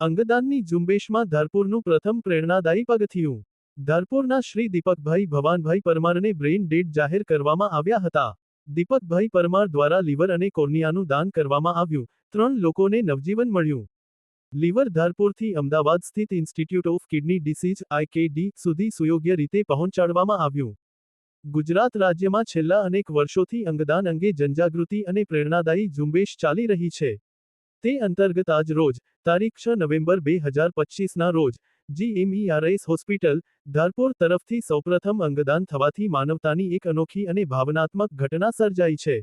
અંગદાનની ઝુંબેશમાં ધારપુરનું પ્રથમ પ્રેરણાદાયી પગથિયું ધારપુરના શ્રી દીપકભાઈ ભવાનભાઈ પરમારને બ્રેઇન ડેડ જાહેર કરવામાં આવ્યા હતા. દીપકભાઈ પરમાર દ્વારા લીવર અને કોર્નિયાનું દાન કરવામાં આવ્યું. ત્રણ લોકોને નવજીવન મળ્યું. લીવર ધારપુરથી અમદાવાદ સ્થિત institute of kidney diseases IKD સુધી સુયોગ્ય રીતે પહોંચાડવામાં આવ્યું. ગુજરાત રાજ્યમાં છેલ્લા અનેક વર્ષોથી અંગદાન અંગે જનજાગૃતિ અને પ્રેરણાદાયી ઝુંબેશ ચાલી રહી છે. તે અંતર્ગત આજ રોજ, તારીખ છ નવેમ્બર બે હજાર પચીસના રોજ જીએમઈઆરએસ હોસ્પિટલ, ધારપુર તરફથી સૌપ્રથમ અંગદાન થવાથી માનવતાની એક અનોખી અને ભાવનાત્મક ઘટના સર્જાઈ છે.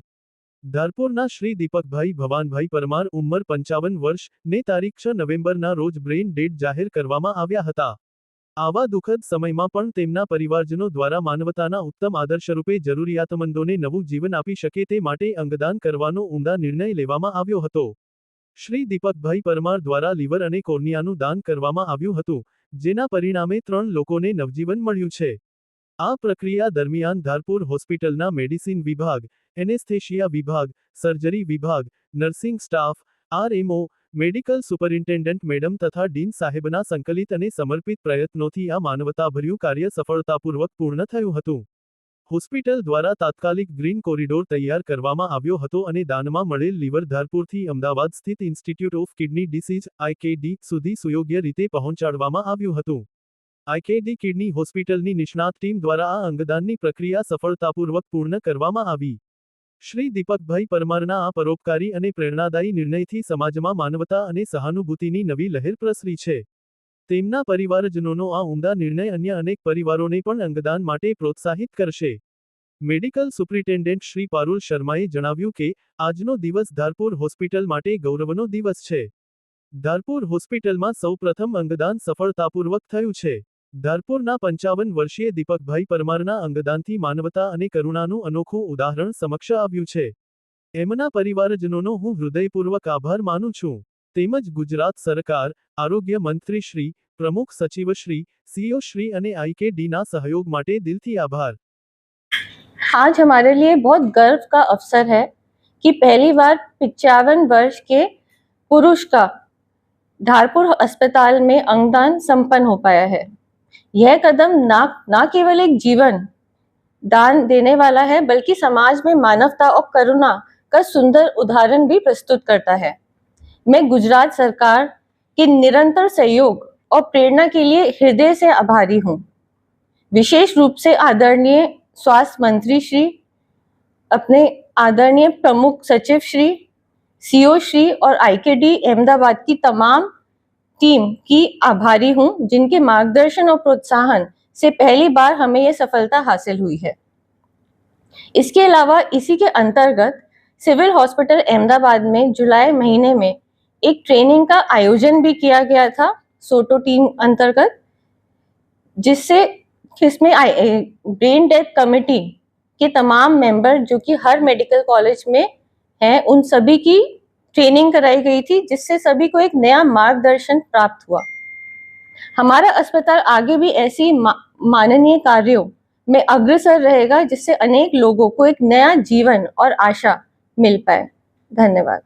ધારપુરના શ્રી દીપકભાઈ ભવાનભાઈ પરમાર ઉંમર પંચાવન વર્ષ, ને તારીખ છ નવેમ્બરના રોજ બ્રેઇન ડેડ જાહેર કરવામાં આવ્યા હતા. આવા દુઃખદ સમયમાં પણ તેમના પરિવારજનો દ્વારા માનવતાના ઉત્તમ આદર્શરૂપે જરૂરિયાતમંદોને નવું જીવન આપી શકે તે માટે અંગદાન કરવાનો ઊંડા નિર્ણય લેવામાં આવ્યો હતો. શ્રી દીપકભાઈ પરમાર દ્વારા લીવર અને કોર્નિયાનું દાન કરવામાં આવ્યું હતું, જેના પરિણામે ત્રણ લોકોને નવજીવન મળ્યું છે. આ પ્રક્રિયા દરમિયાન ધારપુર હોસ્પિટલના મેડિસિન વિભાગ, એનેસ્થેશિયા વિભાગ, સર્જરી વિભાગ, nursing staff, RMO, medical superintendent madam તથા ડીન સાહેબના સંકલિત અને સમર્પિત પ્રયત્નોથી આ માનવતાભર્યું કાર્ય સફળતાપૂર્વક પૂર્ણ થયું હતું. હોસ્પિટલ દ્વારા તાત્કાલિક ગ્રીન કોરિડોર તૈયાર કરવામાં આવ્યો હતો અને દાનમાં મળેલ લીવર ધારપુરથી અમદાવાદ સ્થિત institute of kidney diseases IKD સુધી સુયોગ્ય રીતે પહોંચાડવામાં આવ્યું હતું. આઈકેડી કિડની હોસ્પિટલની નિષ્ણાત ટીમ દ્વારા આ અંગદાનની પ્રક્રિયા સફળતાપૂર્વક પૂર્ણ કરવામાં આવી. શ્રી દીપકભાઈ પરમારના આ પરોપકારી અને પ્રેરણાદાયી નિર્ણયથી સમાજમાં માનવતા અને સહાનુભૂતિની નવી લહેર પ્રસરી છે. તેમના પરિવારજનોનો આ ઉમદા નિર્ણય અન્ય અનેક પરિવારોને પણ અંગદાન માટે પ્રોત્સાહિત કરશે. મેડિકલ સુપ્રિન્ટેન્ડન્ટ શ્રી પારુલ શર્માએ જણાવ્યું કે, આજનો દિવસ ધારપુર હોસ્પિટલ માટે ગૌરવનો દિવસ છે. ધારપુર હોસ્પિટલમાં સૌપ્રથમ અંગદાન સફળતાપૂર્વક થયું છે. ધારપુરના પંચાવન વર્ષીય દીપકભાઈ પરમારના અંગદાનથી માનવતા અને કરુણાનું અનોખું ઉદાહરણ સમક્ષ આવ્યું છે. એમના પરિવારજનોનો હું હૃદયપૂર્વક આભાર માનું છું. તેમજ ગુજરાત સરકાર આરોગ્ય મંત્રી શ્રી પ્રમુખ સચિવ શ્રી સીઓ શ્રી અને આઈકેડીના સહયોગ માટે દિલથી આભાર आज हमारे लिए बहुत गर्व का अवसर है कि पहली बार पिचावन वर्ष के पुरुष का धारपुर अस्पताल में अंगदान संपन्न हो पाया है यह कदम ना ना केवल एक जीवन दान देने वाला है बल्कि समाज में मानवता और करुणा का सुंदर उदाहरण भी प्रस्तुत करता है मैं गुजरात सरकार के निरंतर सहयोग और प्रेरणा के लिए हृदय से आभारी हूँ। विशेष रूप से आदरणीय स्वास्थ्य मंत्री श्री, अपने आदरणीय प्रमुख सचिव श्री सीओ श्री और आईकेडी अहमदाबाद की तमाम टीम की आभारी हूँ, जिनके मार्गदर्शन और प्रोत्साहन से पहली बार हमें यह सफलता हासिल हुई है। इसके अलावा इसी के अंतर्गत सिविल हॉस्पिटल अहमदाबाद में जुलाई महीने में एक ट्रेनिंग का आयोजन भी किया गया था सोटो टीम अंतर्गत जिससे जिसमें ब्रेन डेथ कमेटी के तमाम मेंबर जो कि हर मेडिकल कॉलेज में हैं उन सभी की ट्रेनिंग कराई गई थी जिससे सभी को एक नया मार्गदर्शन प्राप्त हुआ। हमारा अस्पताल आगे भी ऐसी मा, माननीय कार्यों में अग्रसर रहेगा जिससे अनेक लोगों को एक नया जीवन और आशा मिल पाए। धन्यवाद।